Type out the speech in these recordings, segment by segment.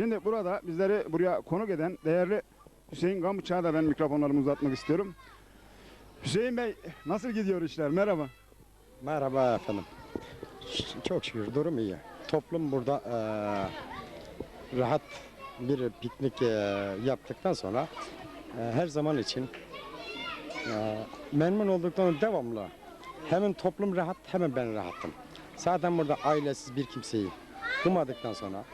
Şimdi burada bizleri buraya konuk eden değerli Hüseyin Gamıç'a da ben mikrofonlarımı uzatmak istiyorum. Hüseyin Bey nasıl gidiyor işler? Merhaba. Merhaba efendim. Çok şükür durum iyi. Toplum burada eee, rahat bir piknik eee, yaptıktan sonra eee, her zaman için eee, memnun olduktan devamlı hemen toplum rahat hemen ben rahatım. Zaten burada ailesiz bir kimseyi bulmadıktan sonra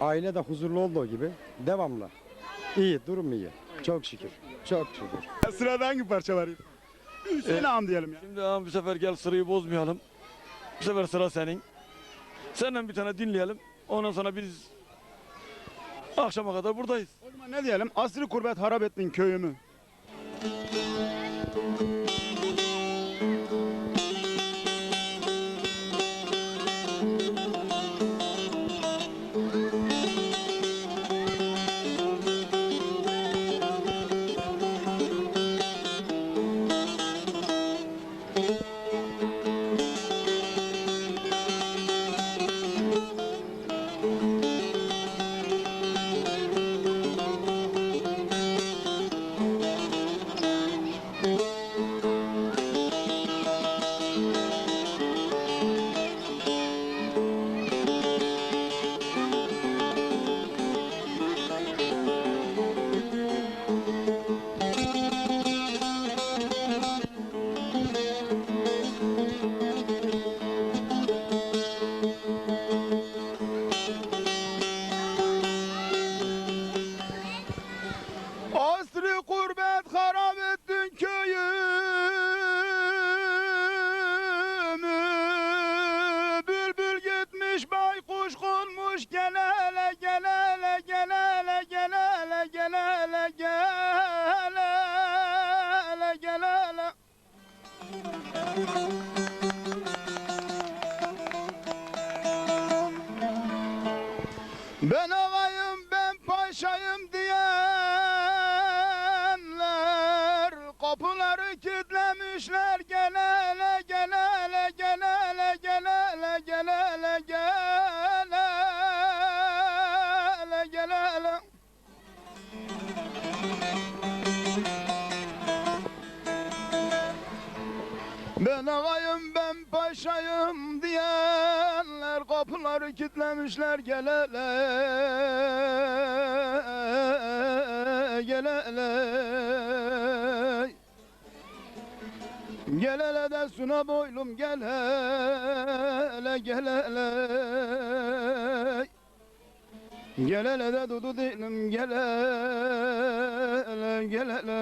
aile de huzurlu olduğu gibi devamlı. İyi, durum iyi. Çok şükür. Çok şükür. Sırada hangi parçalar? Hüseyin ağam diyelim ya. Şimdi ağam bu sefer gel sırayı bozmayalım. Bu sefer sıra senin. Senden bir tane dinleyelim. Ondan sonra biz akşama kadar buradayız. O zaman ne diyelim? Asrı kurbet harap ettin köyümü. Kilitlemişler Gel hele gel hele gel hele gel hele gel hele gel hele gel hele Ben ağayım ben paşayım diyenler kapıları kilitlemişler gel hele gel hele de suna boylum gel hele gel hele. Gel hele de dudu dilim gel hele gel hele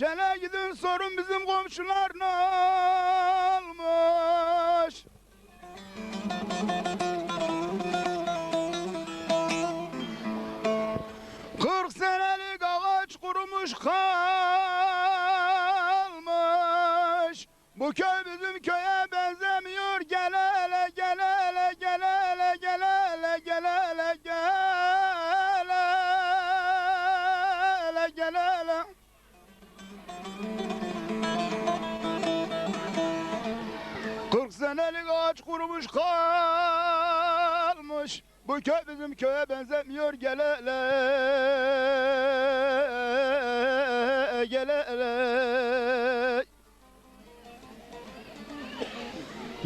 Hele gidin sorun bizim komşular ne olmuş Kırk senelik ağaç kurumuş kalmış. Bu köy kurumuş kalmış. Bu köy bizim köye benzemiyor Gel hele. Gel hele.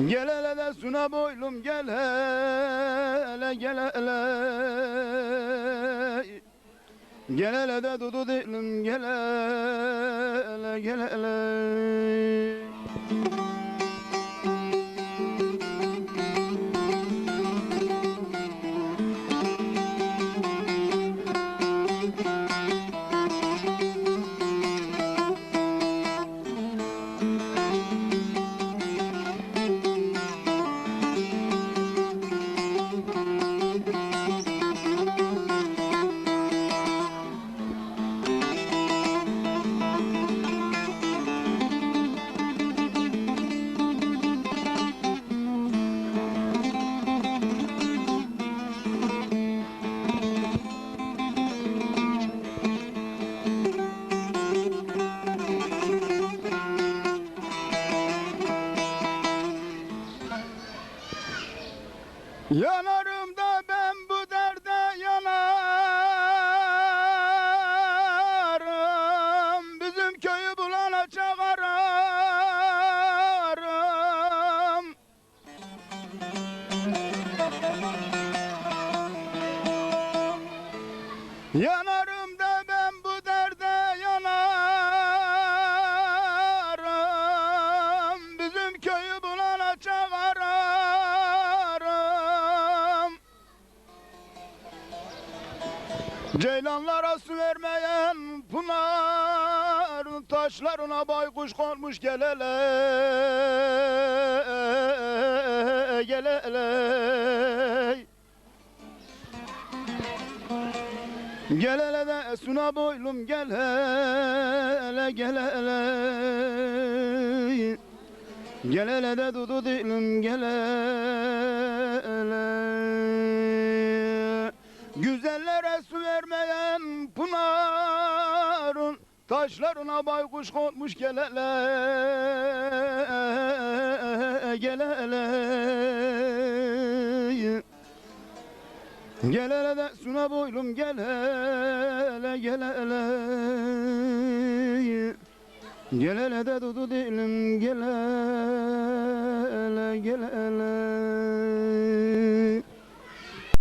Gel hele de suna boylum gel hele gel de dudu dilim gel hele gel Yanarım da Ceylanlara su vermeyen pınar Taşlarına baykuş konmuş gel hele Gel hele de suna boylum gel hele gel hele de dudu dilim gel Güzellere su vermeyen pınarın Taşlarına baykuş konmuş gel hele Gel hele Gel hele de suna boylum gel hele gel hele Gel hele de dudu dilim gel hele gel hele